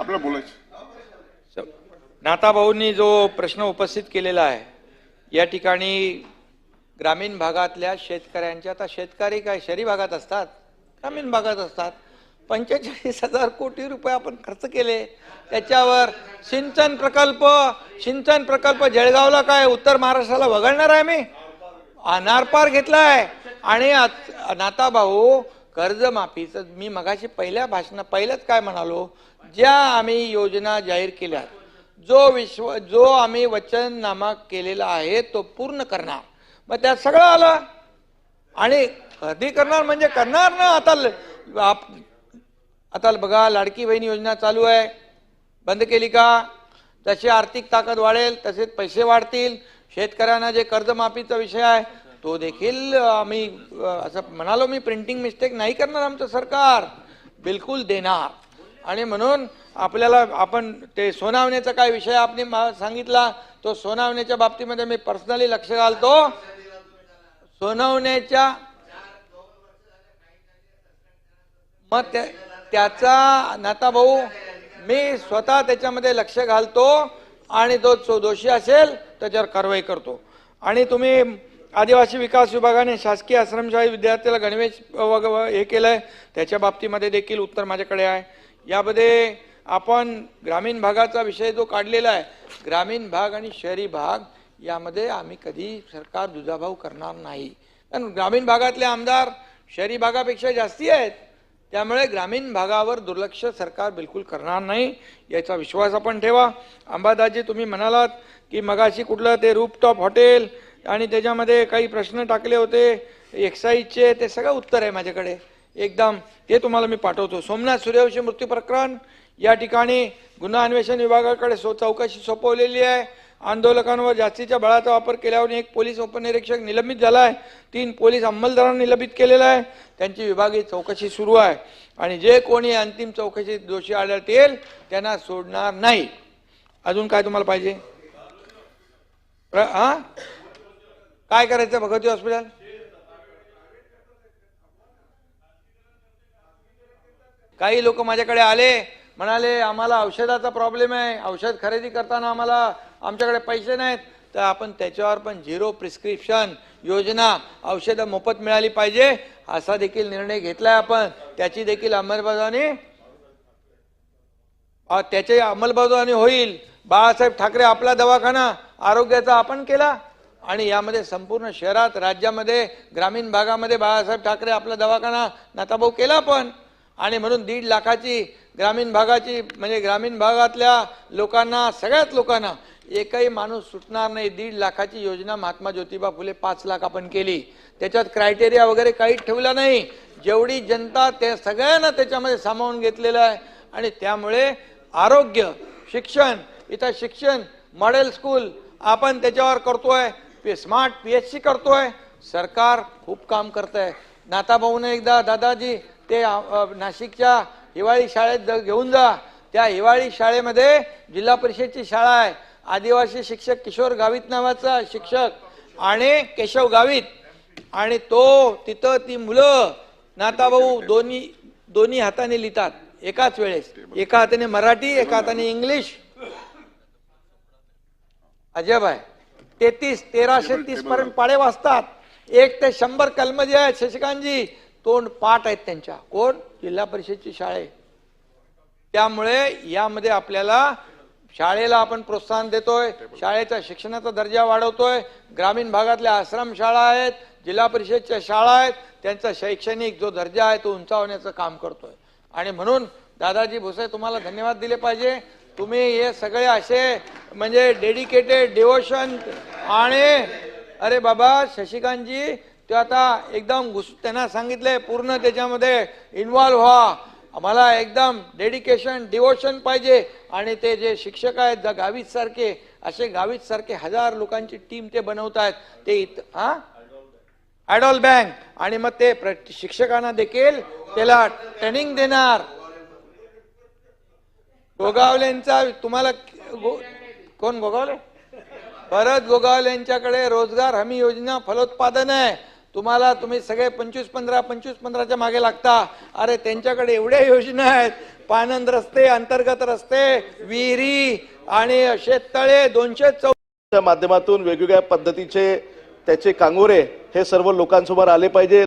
आपल्याला बोलायचं. नाताभाऊंनी जो प्रश्न उपस्थित केलेला आहे या ठिकाणी ग्रामीण भागातल्या शेतकऱ्यांच्या आता शेतकरी काय शहरी भागात असतात ग्रामीण भागात असतात पंचेचाळीस हजार कोटी रुपये आपण खर्च केले. त्याच्यावर सिंचन प्रकल्प सिंचन प्रकल्प जळगावला काय उत्तर महाराष्ट्राला वगळणार आहे मी अनारपार घेतला आहे आणि नाताभाऊ कर्जमाफीचं मी मगाशी पहिल्या भाषणा पहिल्याच काय म्हणालो? ज्या आम्ही योजना जाहीर केल्या जो विश्व जो आम्ही वचननामा केलेला आहे तो पूर्ण करणार. मग त्यात सगळं आलं. आणि कधी करणार म्हणजे करणार ना. आता ल- आप- आता बघा लाडकी बहीण योजना चालू आहे. बंद केली का? जशी आर्थिक ताकद वाढेल तसेच पैसे वाढतील. शेतकऱ्यांना जे कर्जमाफीचा विषय आहे तो देखील आम्ही असं म्हणालो मी प्रिंटिंग मिस्टेक नाही करणार आमचं सरकार. बिलकुल देणार. आणि म्हणून आपल्याला आपण ते सोनावण्याचा काय विषय आपण मा- सांगितला तो सोनावण्याच्या बाबतीमध्ये मी पर्सनली लक्ष घालतो. सोनावण्याच्या मग त्या- त्याचा नाता भाऊ मी स्वतः त्याच्यामध्ये लक्ष घालतो आणि तो जो दोषी असेल त्याच्यावर कारवाई करतो. आणि तुम्ही आदिवासी विकास विभागाने शासकीय आश्रमशाही विद्यार्थ्याला गणवेश वग- व- हे आहे त्याच्या बाबतीमध्ये देखील उत्तर माझ्याकडे आहे. यामध्ये आपण ग्रामीण भागाचा विषय जो काढलेला आहे ग्रामीण भाग आणि शहरी भाग यामध्ये आम्ही कधी सरकार दुजाभाव करणार नाही. कारण ग्रामीण भागातले आमदार शहरी भागापेक्षा जास्ती आहेत. त्यामुळे ग्रामीण भागावर दुर्लक्ष सरकार बिलकुल करणार नाही याचा विश्वास आपण ठेवा. अंबादाजी तुम्ही म्हणालात की मगाशी कुठलं ते रूपटॉप हॉटेल आणि त्याच्यामध्ये काही प्रश्न टाकले होते एक्साईजचे ते सगळं उत्तर आहे माझ्याकडे. एकदम ते तुम्हाला मी पाठवतो. सोमनाथ सूर्यवंशी मृत्यू प्रकरण या ठिकाणी गुन्हा अन्वेषण विभागाकडे सो चौकशी सोपवलेली आहे. आंदोलकांवर जास्तीच्या बळाचा वापर केल्यावर एक पोलीस उपनिरीक्षक निलंबित झाला आहे तीन पोलीस अंमलदारांना निलंबित केलेला आहे. त्यांची विभागीय चौकशी सुरू आहे. आणि जे कोणी अंतिम चौकशीत दोषी आढळतील त्यांना सोडणार नाही. अजून काय तुम्हाला पाहिजे? प्र- काय करायचं भगवती हॉस्पिटल? काही लोक माझ्याकडे आले म्हणाले आम्हाला औषधाचा प्रॉब्लेम आहे. औषध खरेदी करताना आम्हाला आमच्याकडे पैसे नाहीत. तर आपण त्याच्यावर पण झिरो प्रिस्क्रिप्शन योजना औषधं मोफत मिळाली पाहिजे असा देखील निर्णय घेतलाय आपण. त्याची देखील अंमलबजावणी त्याची अंमलबजावणी होईल. बाळासाहेब ठाकरे आपला दवाखाना आरोग्याचा आपण केला. आणि यामध्ये संपूर्ण शहरात राज्यामध्ये ग्रामीण भागामध्ये बाळासाहेब ठाकरे आपला दवाखाना नाताभाऊ केला पण. आणि म्हणून दीड लाखाची ग्रामीण भागाची म्हणजे ग्रामीण भागातल्या लोकांना सगळ्याच लोकांना एकही माणूस सुटणार नाही. दीड लाखाची योजना महात्मा ज्योतिबा फुले पाच लाख आपण केली. त्याच्यात क्रायटेरिया वगैरे काहीच ठेवला नाही. जेवढी जनता त्या सगळ्यांना त्याच्यामध्ये सामावून घेतलेलं आहे. आणि त्यामुळे आरोग्य शिक्षण इथं शिक्षण मॉडेल स्कूल आपण त्याच्यावर करतोय. स्मार्ट पी एच सी करतोय. सरकार खूप काम करत आहे नाताभाऊने एकदा दादाजी ते नाशिकच्या हिवाळी शाळेत घेऊन जा. त्या हिवाळी शाळेमध्ये जिल्हा परिषदची शाळा आहे. आदिवासी शिक्षक किशोर गावित नावाचा शिक्षक आणि केशव गावित. आणि तो तिथं ती मुलं नाताभाऊ दोन्ही दोन्ही हाताने लिहितात. एकाच वेळेस. एका हाताने मराठी एका हाताने इंग्लिश. अजब आहे. तेहतीस तेराशे तीस पर्यंत पाडे वाचतात एक ते शंभर कलम जे आहेत शशिकांतजी तोंड पाठ आहेत त्यांच्या. कोण? जिल्हा परिषदची शाळे. त्यामुळे यामध्ये आपल्याला शाळेला आपण प्रोत्साहन देतोय. शाळेच्या शिक्षणाचा दर्जा वाढवतोय. ग्रामीण भागातल्या आश्रम शाळा आहेत जिल्हा परिषदच्या शाळा आहेत. त्यांचा शैक्षणिक जो दर्जा आहे तो उंचावण्याचं काम करतोय. आणि म्हणून दादाजी भुसे तुम्हाला धन्यवाद दिले पाहिजे. तुम्ही हे सगळे असे म्हणजे डेडिकेटेड डिवोशन आणि अरे बाबा शशिकांतजी ते आता एकदम घुस त्यांना सांगितले पूर्ण त्याच्यामध्ये इन्वॉल्व्ह व्हा. आम्हाला एकदम डेडिकेशन डिवोशन पाहिजे. आणि ते जे शिक्षक आहेत द गावित सारखे असे गावित सारखे हजार लोकांची टीम ते बनवत आहेत. ते इत हा? ॲडॉल बँक आणि मग ते प्र- शिक्षकांना देखील त्याला ट्रेनिंग देणार. गोगावलेंचा तुम्हाला गो- कोण गोगावले? भरत गोगावल यांच्याकडे रोजगार हमी योजना फलोत्पादन आहे. तुम्हाला तुम्ही सगळे पंचवीस पंधरा पंचवीस पंधराच्या मागे लागता. अरे त्यांच्याकडे एवढ्या योजना आहेत. पानंद रस्ते अंतर्गत रस्ते विहिरी आणि शेततळे दोनशे चौच्या माध्यमातून वेगवेगळ्या पद्धतीचे त्याचे कांगोरे हे सर्व लोकांसमोर आले पाहिजे.